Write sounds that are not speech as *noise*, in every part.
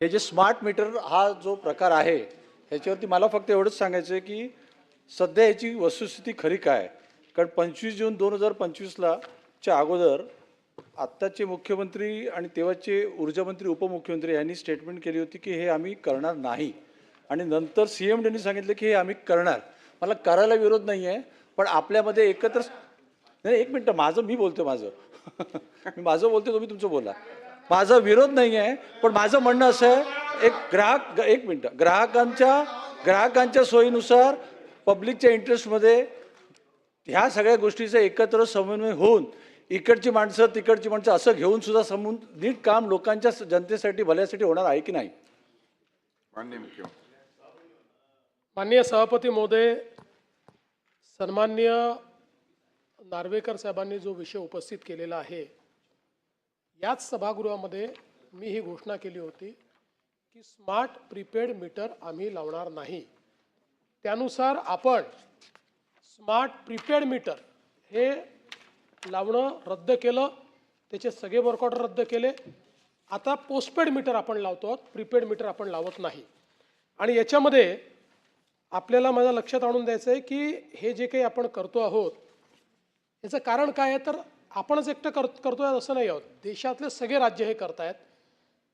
हे जे smart meter हा जो प्रकार आहे ह्याच्यावरती मला फक्त एवढंच सांगायचं आहे की सध्या याची वस्तुस्थिती खरी काय? कारण पंचवीस जून दोन हजार पंचवीसला च्या अगोदर आत्ताचे मुख्यमंत्री आणि तेव्हाचे ऊर्जामंत्री उपमुख्यमंत्री यांनी स्टेटमेंट केली होती की हे आम्ही करणार नाही. आणि नंतर सी एम डीने सांगितलं की हे आम्ही करणार. मला करायला विरोध नाही आहे पण आपल्यामध्ये एकत्र नाही एक मिनटं माझं मी बोलतो माझं. *laughs* मी माझं बोलतो तुम्ही तुमचं बोला. माझा विरोध नाही आहे पण माझं म्हणणं असं आहे एक ग्राहक ग- एक मिनटं. ग्राहकांच्या ग्राहकांच्या सोयीनुसार पब्लिकच्या इंटरेस्टमध्ये ह्या सगळ्या गोष्टीचा एकत्र समन्वय होऊन इकडची माणसं तिकडची माणसं असं घेऊन सुद्धा समून नीट काम लोकांच्या स- जनतेसाठी भल्यासाठी होणार आहे की नाही? माननीय सभापती महोदय सन्माननीय नार्वेकर साहेबांनी जो विषय उपस्थित केलेला आहे याच सभागृहामध्ये मी ही घोषणा केली होती की स्मार्ट प्रीपेड मीटर आम्ही लावणार नाही. त्यानुसार आपण स्मार्ट प्रीपेड मीटर हे लावणं रद्द केलं त्याचे सगळे वर्कआउट रद्द केले. आता पोस्टपेड मीटर आपण लावतो आहोत प्रीपेड मीटर आपण लावत नाही. आणि याच्यामध्ये आपल्याला माझ्या लक्षात आणून द्यायचं आहे की हे जे काही आपण करतो आहोत याचं कारण काय आहे? तर आपणच एकटं कर करतोय असं नाही आहोत. देशातले सगळे राज्य हे करतायत.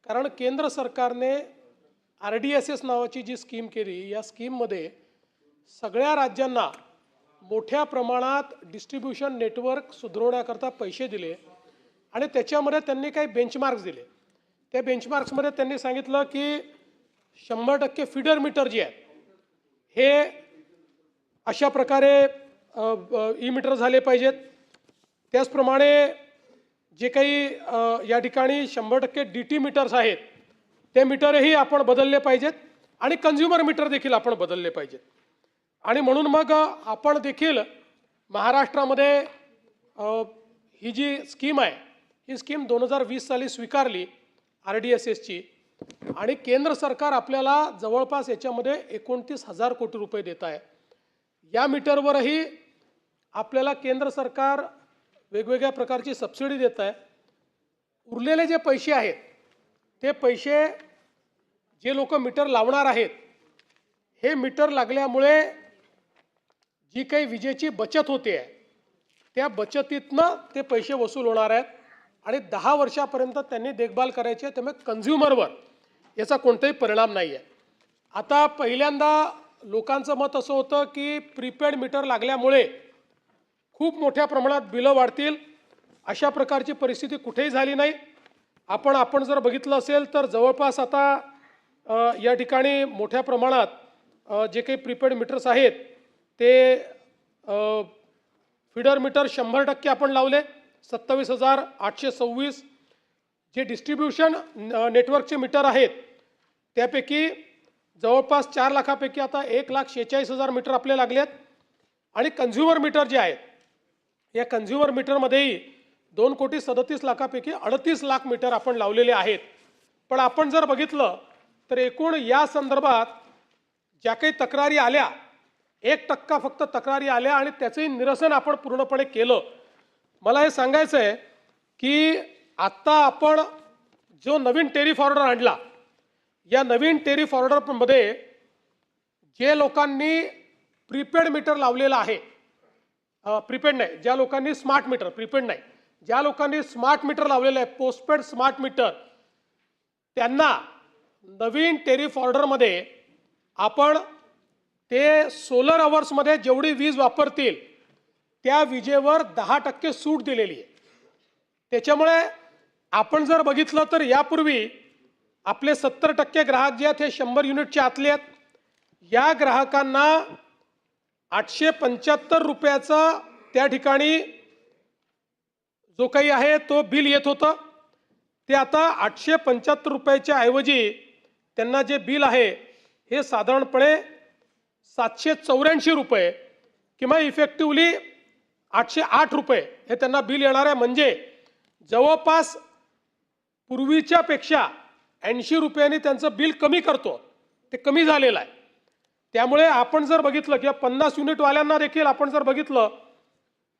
कारण केंद्र सरकारने आर डी एस एस नावाची जी स्कीम केली या स्कीममध्ये सगळ्या राज्यांना मोठ्या प्रमाणात डिस्ट्रीब्युशन नेटवर्क सुधरवण्याकरता पैसे दिले आणि त्याच्यामध्ये त्यांनी काही बेंचमार्क्स दिले. त्या बेंचमार्क्समध्ये त्यांनी सांगितलं की शंभर टक्के फिडर मीटर जे आहेत हे अशा प्रकारे ई मीटर झाले पाहिजेत. त्याचप्रमाणे जे काही या ठिकाणी शंभर टक्के डी टी मीटर्स आहेत ते मीटरही आपण बदलले पाहिजेत आणि कन्झ्युमर मीटर देखील आपण बदलले पाहिजेत. आणि म्हणून मग आपण देखील महाराष्ट्रामध्ये ही जी स्कीम आहे ही स्कीम दोन हजार वीस साली स्वीकारली आर डी एस एसची आणि केंद्र सरकार आपल्याला जवळपास याच्यामध्ये एकोणतीस हजार कोटी रुपये देत आहे. या मीटरवरही आपल्याला केंद्र सरकार वेगवेगळ्या प्रकारची सबसिडी देत आहे उरलेले जे पैसे आहेत ते पैसे जे लोक मीटर लावणार आहेत हे मीटर लागल्यामुळे जी काही विजेची बचत होते आहे त्या बचतीतनं ते पैसे वसूल होणार आहेत आणि दहा वर्षापर्यंत त्यांनी देखभाल करायची आहे त्यामुळे कन्झ्युमरवर याचा कोणताही परिणाम नाही आहे आता पहिल्यांदा लोकांचं मत असं होतं की प्रीपेड मीटर लागल्यामुळे खूप मोठ्या प्रमाणात बिलं वाढतील. अशा प्रकारची परिस्थिती कुठेही झाली नाही. आपण आपण जर बघितलं असेल तर जवळपास आता या ठिकाणी मोठ्या प्रमाणात जे काही प्रीपेड मीटर्स आहेत ते फीडर फिडर मीटर शंभर टक्के आपण लावले. सत्तावीस हजार आठशे सव्वीस. जे डिस्ट्रीब्युशन न- नेटवर्कचे मीटर आहेत त्यापैकी जवळपास चार लाखापैकी आता एक लाख शेहेचाळीस हजार मीटर आपले लागलेत. आणि कन्झ्युमर मीटर जे आहेत या कन्झ्युमर मीटरमध्येही दोन कोटी सदतीस लाखापैकी अडतीस लाख मीटर आपण लावलेले आहेत. पण आपण जर बघितलं तर एकूण या संदर्भात ज्या काही तक्रारी आल्या एक टक्का फक्त तक्रारी आल्या आणि त्याचंही निरसन आपण पूर्णपणे केलं. मला हे सांगायचं आहे की आत्ता आपण जो नवीन टेरिफ ऑर्डर आणला या नवीन टेरिफ ऑर्डरमध्ये जे लोकांनी प्रीपेड मीटर लावलेलं आहे प्रीपेड नाही. ज्या लोकांनी स्मार्ट मीटर प्रीपेड नाही. ज्या लोकांनी स्मार्ट मीटर लावलेलं आहे पोस्टपेड स्मार्ट मीटर त्यांना नवीन टेरिफ ऑर्डरमध्ये आपण ते सोलर अवर्समध्ये जेवढी वीज वापरतील त्या विजेवर दहा टक्के सूट दिलेली आहे. त्याच्यामुळे आपण जर बघितलं तर यापूर्वी आपले सत्तर टक्के ग्राहक जे आहेत हे शंभर युनिटचे आतले आहेत. या ग्राहकांना आठशे पंच्याहत्तर रुपयाचा त्या ठिकाणी जो काही आहे तो बिल येत होतं. ते आता आठशे पंच्याहत्तर रुपयाच्या ऐवजी त्यांना जे बिल आहे हे साधारणपणे सातशे चौऱ्याऐंशी रुपये किंवा इफेक्टिवली आठशे आठ रुपये हे त्यांना बिल येणार. आहे म्हणजे जवळपास पूर्वीच्यापेक्षा ऐंशी रुपयांनी त्यांचं बिल कमी करतो. ते कमी झालेलं आहे. त्यामुळे आपण जर बघितलं किंवा पन्नास युनिटवाल्यांना देखील आपण जर बघितलं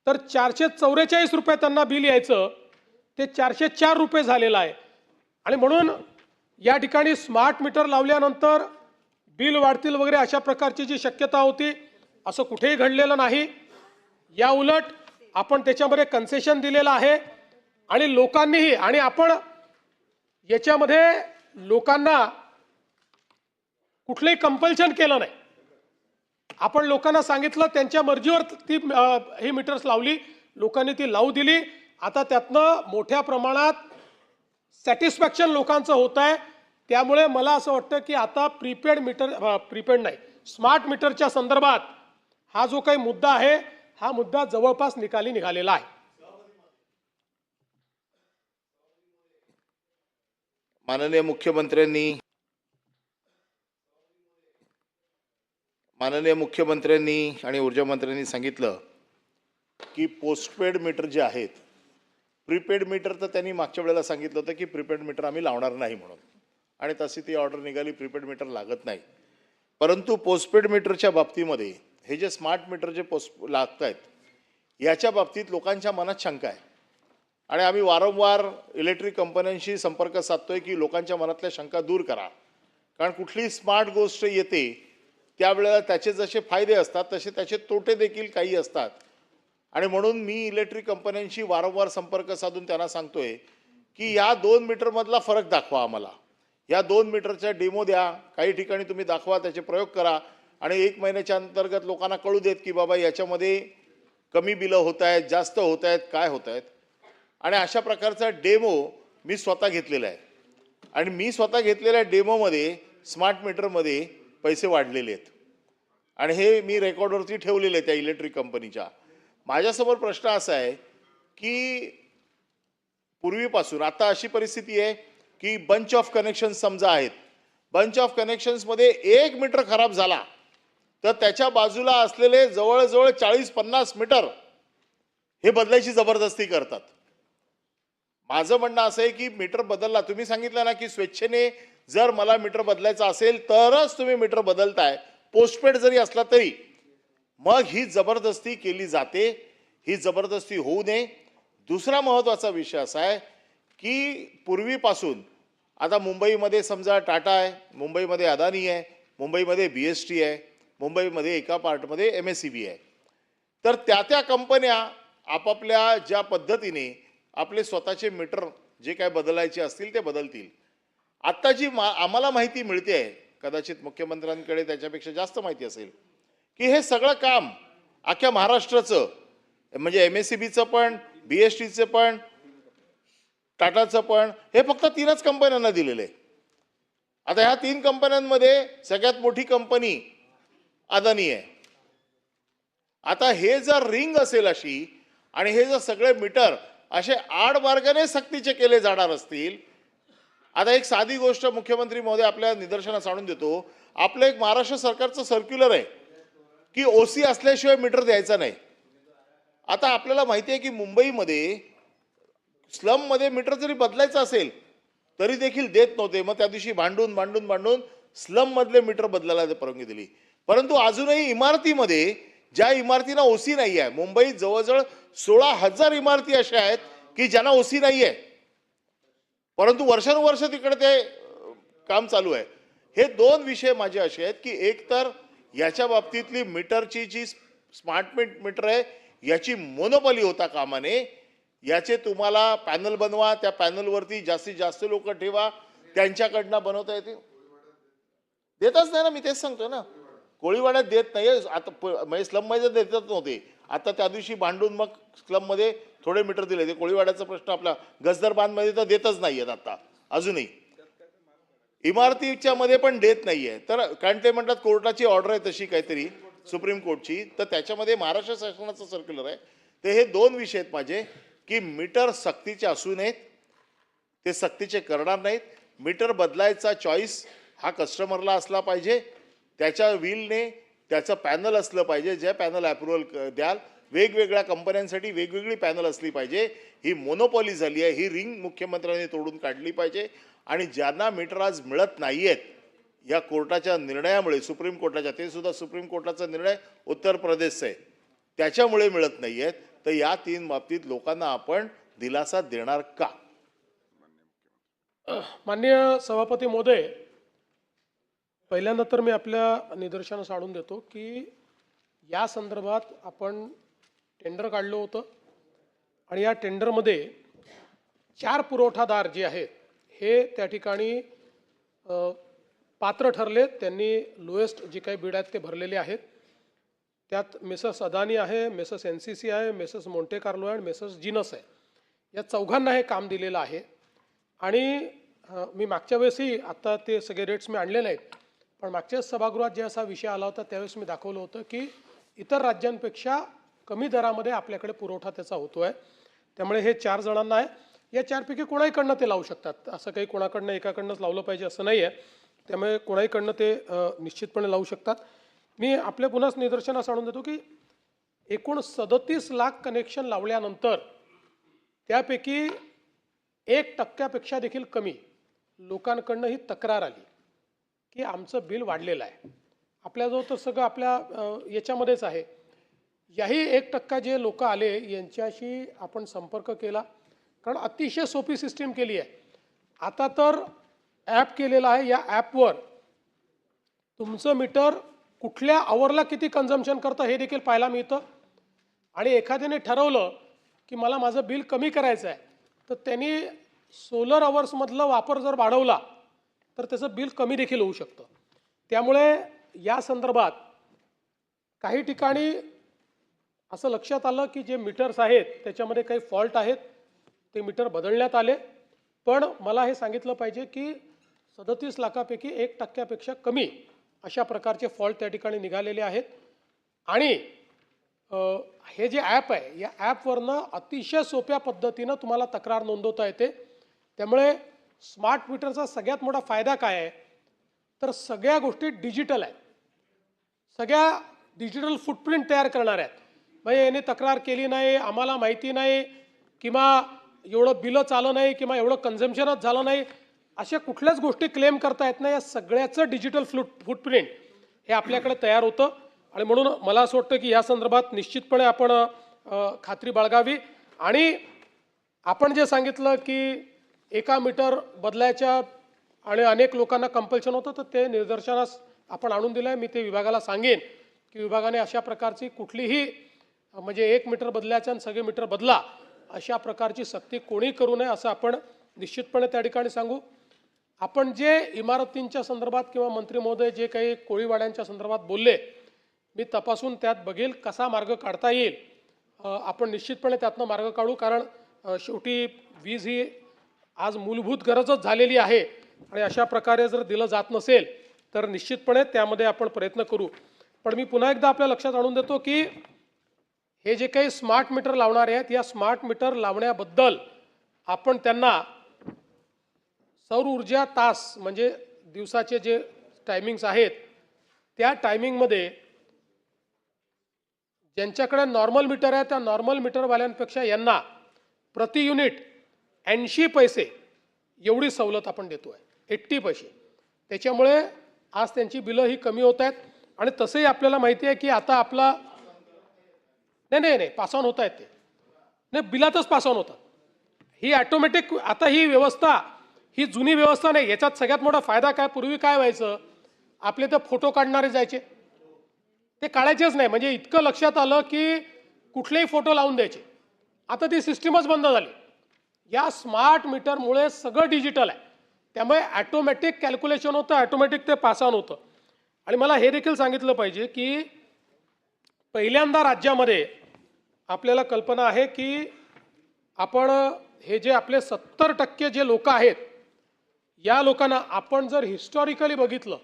तर चारशे चौवेचाळीस रुपये त्यांना बिल यायचं. ते चारशे चार रुपये झालेलं आहे. आणि म्हणून या ठिकाणी स्मार्ट मीटर लावल्यानंतर बिल वाढतील वगैरे अशा प्रकारची जी शक्यता होती असं कुठेही घडलेलं नाही. या उलट आपण त्याच्यामध्ये कन्सेशन दिलेलं आहे. आणि लोकांनीही आणि आपण याच्यामध्ये लोकांना कुठलंही कंपल्शन केलं नाही. आपण लोकांना सांगितलं त्यांच्या मर्जीवर ती ही मीटर्स लावली. लोकांनी ती लावू दिली. आता त्यातनं मोठ्या प्रमाणात सॅटिस्फॅक्शन लोकांचं होत आहे त्यामुळे मला असं वाटतं की आता प्रीपेड मीटर प्रीपेड नाही स्मार्ट मीटरच्या संदर्भात हा जो काही मुद्दा आहे हा मुद्दा जवळपास निकाली निघालेला आहे. माननीय मुख्यमंत्र्यांनी माननीय मुख्यमंत्र्यांनी आणि ऊर्जामंत्र्यांनी सांगितलं की पोस्टपेड मीटर जे आहेत प्रीपेड मीटर तर त्यांनी मागच्या वेळेला सांगितलं होतं की प्रीपेड मीटर आम्ही लावणार नाही म्हणून. आणि तशी ती ऑर्डर निघाली प्रीपेड मीटर लागत नाही. परंतु पोस्टपेड मीटरच्या बाबतीमध्ये हे जे स्मार्ट मीटर जे पोस्ट लागत आहेत याच्या बाबतीत लोकांच्या मनात शंका आहे. आणि आम्ही वारंवार इलेक्ट्रिक कंपन्यांशी संपर्क साधतोय की लोकांच्या मनातल्या शंका दूर करा. कारण कुठली स्मार्ट गोष्ट येते त्यावेळेला त्याचे जसे फायदे असतात तसे त्याचे तोटे देखील काही असतात. आणि म्हणून मी इलेक्ट्रिक कंपन्यांशी वारंवार संपर्क साधून त्यांना सांगतोय की या दोन मीटरमधला फरक दाखवा आम्हाला. या दोन मीटरच्या डेमो द्या. काही ठिकाणी तुम्ही दाखवा त्याचे प्रयोग करा. आणि एक महिन्याच्या अंतर्गत लोकांना कळू देत की बाबा याच्यामध्ये कमी बिलं होत आहेत जास्त होत आहेत काय होत आहेत आणि अशा प्रकारचा डेमो मी स्वतः घेतलेला आहे. आणि मी स्वतः घेतलेल्या डेमोमध्ये स्मार्ट मीटरमध्ये पैसे वाढलेले आहेत. आणि हे मी रेकॉर्डवरती ठेवलेले आहे त्या इलेक्ट्रिक कंपनीच्या. माझ्यासमोर प्रश्न असा आहे की पूर्वीपासून आता अशी परिस्थिती आहे की बंच ऑफ कनेक्शन्स समजा आहेत. बंच ऑफ कनेक्शन्समध्ये एक मीटर खराब झाला. तर त्याच्या बाजूला असलेले जवळजवळ चाळीस पन्नास मीटर हे बदलायची जबरदस्ती करतात. माझं म्हणणं असं आहे की मीटर बदलला. तुम्ही सांगितलं ना की स्वेच्छेने जर मला मीटर बदलायचं असेल तरच तुम्ही मीटर बदलताय. पोस्टपेड जरी असला तरी. मग ही जबरदस्ती केली जाते. ही जबरदस्ती होऊ नये. दुसरा महत्त्वाचा विषय असा आहे की पूर्वीपासून आता मुंबईमध्ये समजा टाटा आहे मुंबईमध्ये अदानी आहे मुंबईमध्ये बी एस टी आहे मुंबईमध्ये एका पार्टमध्ये एम एस सी बी आहे. तर त्या त्या कंपन्या आपापल्या ज्या पद्धतीने आपले स्वतःचे मीटर जे काय बदलायचे असतील ते बदलतील. आत्ता जी मा आम्हाला माहिती मिळते आहे कदाचित मुख्यमंत्र्यांकडे त्याच्यापेक्षा जास्त माहिती असेल की हे सगळं काम अख्ख्या महाराष्ट्राचं म्हणजे एम एस सी बीचं पण बी एस टीचं पण टाटाचं पण हे फक्त तीनच कंपन्यांना दिलेलं आहे. आता ह्या तीन कंपन्यांमध्ये सगळ्यात मोठी कंपनी अदानी आहे. आता हे जर रिंग असेल अशी आणि हे जर सगळे मीटर असे आड मार्गाने सक्तीचे केले जाणार असतील आता एक साधी गोष्ट मुख्यमंत्री महोदय आपल्या निदर्शनास आणून देतो. आपलं एक महाराष्ट्र सरकारचं सर्क्युलर आहे की ओसी असल्याशिवाय मीटर द्यायचा नाही. आता आपल्याला माहिती आहे की मुंबईमध्ये स्लममध्ये मीटर जरी बदलायचं असेल तरी देखील देत नव्हते. मग त्या दिवशी भांडून भांडून भांडून स्लममधले मीटर बदलायला परवानगी दिली. परंतु अजूनही इमारतीमध्ये ज्या इमारतींना ओसी नाही आहे मुंबईत जवळजवळ सोळा हजार इमारती अशा आहेत की ज्यांना ओसी नाही आहे परंतु वर्षानुवर्ष तिकडे ते काम चालू आहे. हे दोन विषय माझे असे आहेत की एक तर याच्या बाबतीतली मीटरची जी स्मार्ट मीट मीटर आहे याची मोनोपॉली होता कामाने. याचे तुम्हाला पॅनल बनवा त्या पॅनलवरती जास्तीत जास्त लोक ठेवा त्यांच्याकडनं बनवता येते. देतच नाही ना मी तेच सांगतो ना. कोळीवाड्यात देत नाही आता म्हणजे स्लममध्ये देतच नव्हते. आता त्या दिवशी भांडून मग स्लममध्ये थोडे मीटर दिले. ते कोळीवाड्याचा प्रश्न आपला गजदर बांधमध्ये तर देतच नाही आहेत आता. अजूनही. इमारतीच्या मध्ये पण देत नाहीये. तर कारण ते म्हणतात कोर्टाची ऑर्डर आहे तशी काहीतरी सुप्रीम कोर्टची. तर त्याच्यामध्ये महाराष्ट्र शासनाचं सर्क्युलर आहे. ते हे दोन विषय आहेत माझे की मीटर सक्तीचे असू नयेत ते सक्तीचे करणार नाहीत. मीटर बदलायचा चॉईस हा कस्टमरला असला पाहिजे. त्याच्या व्हीलने त्याचं पॅनल असलं पाहिजे. जे पॅनल अप्रुव्हल द्याल वेगवेगळ्या कंपन्यांसाठी वेगवेगळी पॅनल असली पाहिजे. ही मोनोपॉली झाली आहे ही रिंग मुख्यमंत्र्यांनी तोडून काढली पाहिजे. आणि ज्यांना मीटर आज मिळत नाही आहेत या कोर्टाच्या निर्णयामुळे सुप्रीम कोर्टाच्या ते सुद्धा सुप्रीम कोर्टाचा निर्णय उत्तर प्रदेशचा. आहे त्याच्यामुळे मिळत नाही आहेत तर या तीन बाबतीत लोकांना आपण दिलासा देणार का? माननीय सभापती मोदय पहिल्यांदा तर मी आपल्या निदर्शनास आणून देतो की या संदर्भात आपण टेंडर काढलं होतं. आणि या टेंडरमध्ये चार पुरवठादार जे आहेत हे त्या ठिकाणी पात्र ठरले. त्यांनी लोएस्ट जे काही बीड आहेत ते भरलेले आहेत. त्यात मेसस अदानी आहे मेसस एन सी सी आहे मेसस मोंटे कार्लो आहे आणि मेसस जिनस आहे. या चौघांना हे काम दिलेलं आहे. आणि मी मागच्या वेळेसही आत्ता ते सगळे रेट्स मी आणले नाहीत पण मागच्या सभागृहात जे असा विषय आला होता त्यावेळेस मी दाखवलं होतं की इतर राज्यांपेक्षा कमी दरामध्ये आपल्याकडे पुरवठा त्याचा होतो आहे त्यामुळे हे चार जणांना आहे. या चारपैकी कोणाहीकडनं ते लावू शकतात? असं काही कोणाकडनं एकाकडनंच लावलं पाहिजे असं नाही आहे त्यामुळे कोणाहीकडनं ते निश्चितपणे लावू शकतात. मी आपल्या पुन्हाच निदर्शनास आणून देतो की एकूण सदतीस लाख कनेक्शन लावल्यानंतर त्यापैकी एक टक्क्यापेक्षा देखील कमी लोकांकडनं ही तक्रार आली की आमचं बिल वाढलेलं आहे. आपल्याजवळ तर सगळं आपल्या याच्यामध्येच आहे. याही एक टक्का जे लोक आले यांच्याशी आपण संपर्क केला. कारण अतिशय सोपी सिस्टीम केली आहे. आता तर ॲप केलेला आहे. या ॲपवर तुमचं मीटर कुठल्या आवरला किती कन्झम्पशन करतं हे देखील पाहायला मिळतं. आणि एखाद्याने ठरवलं की मला माझं बिल कमी करायचं आहे तर त्यांनी सोलर अवर्समधलं वापर जर वाढवला तर त्याचं बिल कमी देखील होऊ शकतं. त्यामुळे या संदर्भात काही ठिकाणी असं लक्षात आलं की जे मीटर्स आहेत त्याच्यामध्ये काही फॉल्ट आहेत ते मीटर बदलण्यात आले. पण मला हे सांगितलं पाहिजे की सदतीस लाखापैकी एक टक्क्यापेक्षा कमी अशा प्रकारचे फॉल्ट त्या ठिकाणी निघालेले आहेत. आणि हे जे ॲप आहे या ॲपवरनं अतिशय सोप्या पद्धतीनं तुम्हाला तक्रार नोंदवता येते. त्यामुळे स्मार्ट मीटरचा सगळ्यात मोठा फायदा काय आहे? तर सगळ्या गोष्टी डिजिटल आहेत. सगळ्या डिजिटल फुटप्रिंट तयार करणार आहेत. म्हणजे याने तक्रार केली नाही आम्हाला माहिती नाही किंवा एवढं बिलं चालं नाही किंवा एवढं कन्झम्शनच झालं नाही. अशा कुठल्याच गोष्टी क्लेम करता येत नाही. या सगळ्याचं डिजिटल फ्लुट फुटप्रिंट हे आपल्याकडे तयार होतं. आणि म्हणून मला असं वाटतं की या संदर्भात निश्चितपणे आपण खात्री बाळगावी. आणि आपण जे सांगितलं की एका मीटर बदलायच्या आणि अनेक लोकांना कंपल्शन होतं तर ते निदर्शनास आपण आणून दिलं आहे मी ते विभागाला सांगेन की विभागाने अशा प्रकारची कुठलीही म्हणजे एक मीटर बदलायचं आणि सगळे मीटर बदला अशा प्रकारची सक्ती कोणी करू नये असं आपण निश्चितपणे त्या ठिकाणी सांगू. आपण जे इमारतींच्या संदर्भात किंवा मंत्री महोदय जे काही कोळीवाड्यांच्या संदर्भात बोलले मी तपासून त्यात बघेल कसा मार्ग काढता येईल. आपण निश्चितपणे त्यातनं मार्ग काढू कारण शेवटी वीज ही आज मूलभूत गरजच झालेली आहे आणि अशा प्रकारे जर दिलं जात नसेल तर निश्चितपणे त्यामध्ये आपण प्रयत्न करू. पण मी पुन्हा एकदा आपल्या लक्षात आणून देतो की हे जे काही स्मार्ट मीटर लावणारे आहेत या स्मार्ट मीटर लावण्याबद्दल आपण त्यांना सौर ऊर्जा तास म्हणजे दिवसाचे जे टायमिंग्स आहेत त्या टायमिंगमध्ये ज्यांच्याकडे नॉर्मल मीटर आहे त्या नॉर्मल मीटरवाल्यांपेक्षा यांना प्रति युनिट ऐंशी पैसे एवढी सवलत आपण देतो आहे एट्टी पैसे. त्याच्यामुळे आज त्यांची बिलं ही कमी होत आहेत. आणि तसंही आपल्याला माहिती आहे की आता आपला नाही नाही नाही पास ऑन होत आहेत ते. नाही बिलातच पास ऑन होतात. ही ॲटोमॅटिक आता ही व्यवस्था ही जुनी व्यवस्था नाही याच्यात सगळ्यात मोठा फायदा काय पूर्वी काय व्हायचं? आपले तर फोटो काढणारे जायचे. ते काढायचेच नाही म्हणजे इतकं लक्षात आलं की कुठलेही फोटो लावून द्यायचे. आता ती सिस्टीमच बंद झाली. या स्मार्ट मीटरमुळे सगळं डिजिटल आहे. त्यामुळे ॲटोमॅटिक कॅल्क्युलेशन होतं ॲटोमॅटिक ते पास ऑन होतं. आणि मला हे देखील सांगितलं पाहिजे की पहिल्यांदा राज्यामध्ये आपल्याला कल्पना आहे की आपण हे जे आपले सत्तर टक्के जे लोक आहेत या लोकांना आपण जर हिस्टॉरिकली बघितलं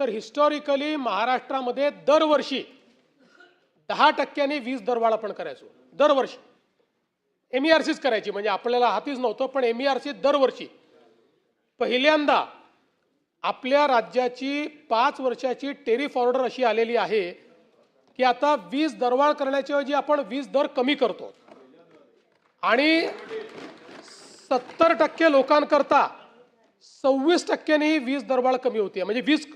तर हिस्टॉरिकली महाराष्ट्रामध्ये दरवर्षी दहा टक्क्यांनी वीज दरवाढ आपण करायचो. दरवर्षी. एम ई आर सीच करायची म्हणजे आपल्याला हातीच नव्हतं पण एम ई आर सी दरवर्षी. पहिल्यांदा आपल्या राज्याची पाच वर्षाची टेरिफ ऑर्डर अशी आलेली आहे की आता वीज दरवाढ करण्याच्याऐवजी आपण वीज दर कमी करतो. आणि सत्तर टक्के लोकांकरता सव्वीस टक्क्यांनी वीज दरवाढ कमी होती म्हणजे वीज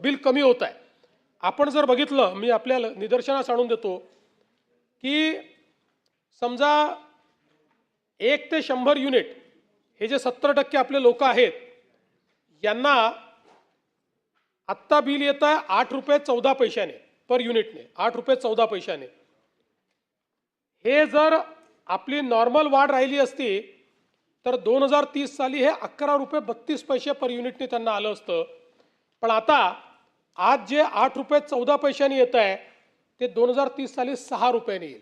बिल कमी होत आहे आपण जर बघितलं मी आपल्या निदर्शनास आणून देतो की समजा एक ते शंभर युनिट हे जे सत्तर टक्के आपले लोक आहेत यांना आत्ता बिल येत आहे आठ रुपये चौदा पैशाने. पर युनिटने आठ रुपये चौदा पैशाने. हे जर आपली नॉर्मल वाढ राहिली असती तर दोन हजार तीस साली हे अकरा रुपये बत्तीस पैसे पर युनिटने त्यांना आलं असतं. पण आता आज जे आठ रुपये चौदा पैशाने येत आहे ते दोन हजार तीस साली सहा रुपयाने येईल.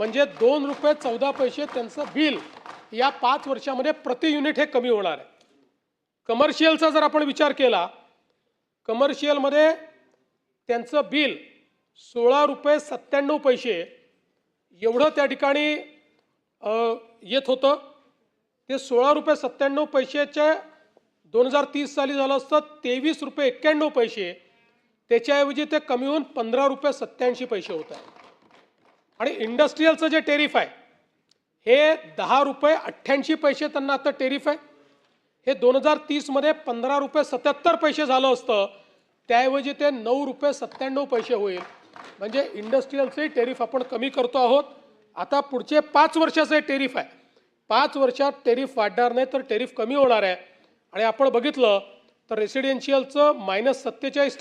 म्हणजे दोन रुपये चौदा पैसे त्यांचं बिल या पाच वर्षामध्ये प्रति युनिट हे कमी होणार आहे. कमर्शियलचा जर आपण विचार केला कमर्शियलमध्ये त्यांचं बिल सोळा रुपये सत्त्याण्णव पैसे एवढं त्या ठिकाणी येत होतं. ते सोळा रुपये सत्त्याण्णव पैशाच्या दोन हजार तीस साली झालं असतं तेवीस रुपये एक्क्याण्णव पैसे. त्याच्याऐवजी ते कमी होऊन पंधरा रुपये सत्त्याऐंशी पैसे होत आहे आणि इंडस्ट्रीयलचं जे टेरिफ आहे हे दहा रुपये अठ्ठ्याऐंशी पैसे त्यांना आता टेरिफ आहे. हे दोन हजार तीसमध्ये पंधरा रुपये सत्याहत्तर पैसे झालं असतं. त्याऐवजी ते नऊ रुपये सत्त्याण्णव पैसे होईल. म्हणजे इंडस्ट्रीयलचे टेरिफ आपण कमी करतो आहोत. आता पुढचे पाच वर्षाचे टेरिफ आहे. पाच वर्षात टेरिफ वाढणार नाही तर टेरिफ कमी होणार आहे. आणि आपण बघितलं तर रेसिडेन्शियलचं मायनस सत्तेचाळीस